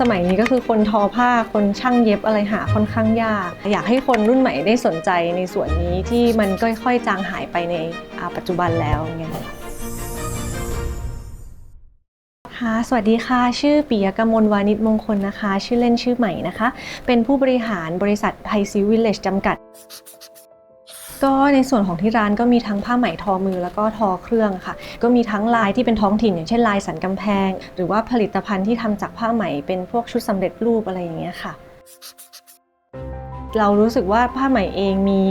สมัยนี้ก็คือคนทอผ้าคนช่างเย็บอะไรหาค่อนข้างยาก อยากให้คนรุ่นใหม่ได้สนใจในส่วนนี้ที่มันค่อยๆจางหายไปในอาปัจจุบันแล้วอย่างเงี้ยค่ะค่ะสวัสดีค่ะ ชื่อปิยกมลวานิชมงคลนะคะ ชื่อเล่นชื่อใหม่นะคะ เป็นผู้บริหารบริษัทไทยซีวิลเลจจำกัด ก็ในส่วนของที่ร้านก็มีทั้งผ้าไหมทอมือแล้วก็ทอเครื่องค่ะ ก็มีทั้งลายที่เป็นท้องถิ่น อย่างเช่นลายสันกำแพง หรือว่าผลิตภัณฑ์ที่ทำจากผ้าไหมเป็นพวกชุดสำเร็จรูปอะไรอย่างเงี้ยค่ะ เรารู้สึกว่าผ้าไหมเองมี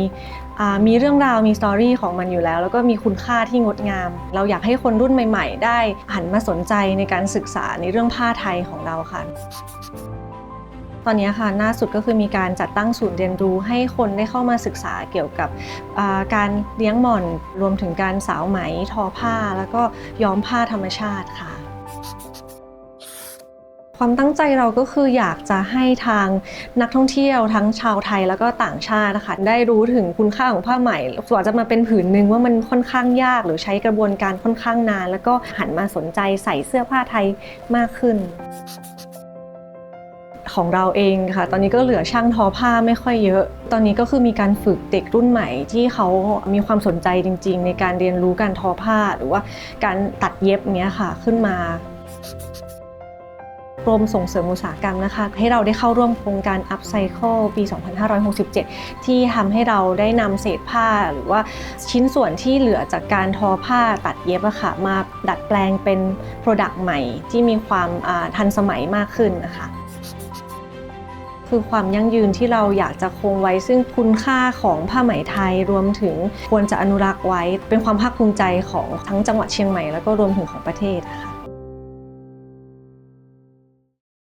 มีเรื่องราวมีสตอรี่ของมันอยู่แล้ว แล้วก็มีคุณค่าที่งดงาม เราอยากให้คนรุ่นใหม่ ๆ ได้หันมาสนใจในการศึกษาในเรื่องผ้าไทยของเราค่ะ ตอนนี้ค่ะหน้าสุดก็คือมีการจัดตั้งศูนย์เรียนรู้ให้คนได้เข้ามาศึกษาเกี่ยวกับการเลี้ยงหม่อนรวมถึงการสาวไหมทอผ้า แล้วก็ย้อมผ้าธรรมชาติค่ะความตั้งใจเราก็คืออยากจะให้ทางนักท่องเที่ยวทั้งชาวไทยแล้วก็ต่างชาตินะคะได้รู้ถึงคุณค่าของผ้าไหมกว่าจะมาเป็นผืนหนึ่งว่ามันค่อนข้างยากหรือใช้กระบวนการค่อนข้างนาน แล้วก็หันมาสนใจใส่เสื้อผ้าไทยมากขึ้น ของเราเองค่ะ ตอนนี้ก็เหลือช่างทอผ้าไม่ค่อยเยอะ ตอนนี้ก็คือมีการฝึกเด็กรุ่นใหม่ที่เขามีความสนใจจริง ๆ ในการเรียนรู้การทอผ้าหรือว่าการตัดเย็บเนี้ยค่ะขึ้นมากรมส่งเสริมอุตสาหกรรมนะคะ ให้เราได้เข้าร่วมโครงการ Upcycle ปี 2567 ที่ทำให้เราได้นำเศษผ้าหรือว่าชิ้นส่วนที่เหลือจากการทอผ้าตัดเย็บอะค่ะมาดัดแปลงเป็น Product ใหม่ที่มีความอ่าทันสมัยมากขึ้นนะคะ คือความยั่งยืนที่เราอยากจะคงไว้ ซึ่งคุณค่าของผ้าไหมไทยรวมถึงควรจะอนุรักษ์ไว้ เป็นความภาคภูมิใจของทั้งจังหวัดเชียงใหม่แล้วก็รวมถึงของประเทศค่ะ